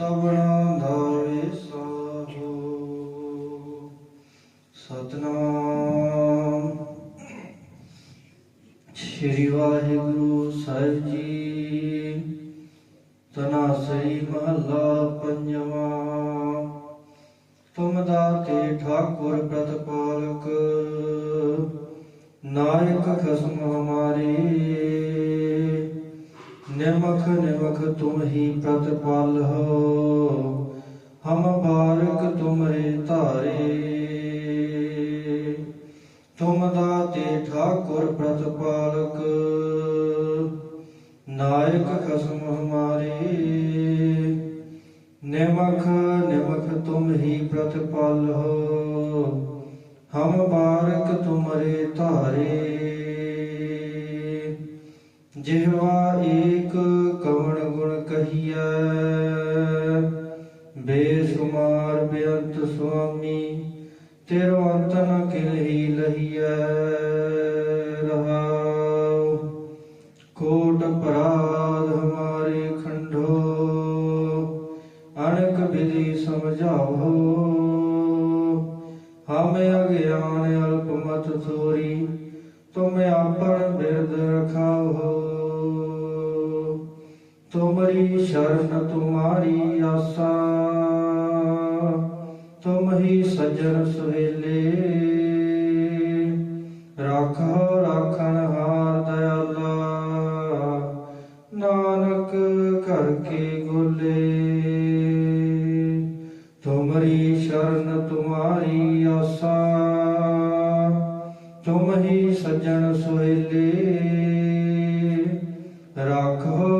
ਸਭਨਾ ਦਾ ਵਿਸਾਹੋ ਸਤਨਾਮ। ਸ਼੍ਰੀ ਵਾਹਿਗੁਰੂ ਸਾਹਿਬ ਜੀ। ਤਨਾ ਸਹੀ ਮਹੱਲਾ ਪੰਜਵਾਂ। ਤੁਮ ਦਾਤੇ ਠਾਕੁਰ ਪ੍ਰਤਪਾਲਕ। ਨਾਇਕ ਖਸਮ ਹਮਾਰੇ। ਨਿਰਮਖ ਨਿਰਮਖ ਤੁਮ ਹੀ ਪ੍ਰਤਪਾਲ ਹੋ, ਹਮ ਬਾਰਕ ਤੁਮਰੇ ਧਾਰੇ। ਤੁਮ ਦਾਤੇ ਠਾਕੁਰ ਪ੍ਰਤਪਾਲਕ, ਨਾਇਕ ਖਸਮ ਹਮਾਰੇ। ਨਿਮਖ ਨਿਮਖ ਤੁਮ ਹੀ ਪ੍ਰਤਪਾਲ ਹੋ, ਹਮ ਬਾਰਕ ਤੁਮਰੇ ਧਾਰੇ। ਜਿਹਵਾ ਏ ਗੁਣ ਬੇਸ਼ੁਮਾਰ ਬੇਅੰਤ ਸੁਆਮੀ, ਤੇਰੋ ਅੰਤ ਨ ਕਿਲਹੀ ਲਹੀਐ। ਰਹਾਉ, ਕੋਟ ਅਪਰਾਧ ਹਮਾਰੇ ਖੰਡੋ ਅਨਕ ਵਿਧੀ ਸਮਝਾਓ। ਹਮ ਅਗਿਆਨ ਅਲਪ ਮਤ ਥੋਰੀ, ਤੁਮ ਆਪਣ ਬਿਰਦ ਰਖਾਓ। ਤੁਮਰੀ ਸ਼ਰਨ ਤੁਮਾਰੀ ਆਸਾ ਤੁਮ ਹੀ ਸਜਣ ਸੁਹੇਲੇ। ਰਾਖੋ, ਰਾਖਣ ਹਾਰ ਦਇਆਲਾ, ਨਾਨਕ ਘਰ ਕੇ ਗੋਲੇ। ਤੁਮਰੀ ਸ਼ਰਨ ਤੁਮਾਰੀ ਆਸਾ ਤੁਮ ਹੀ ਸਜਣ ਸੁਹੇਲੇ। ਰਾਖੋ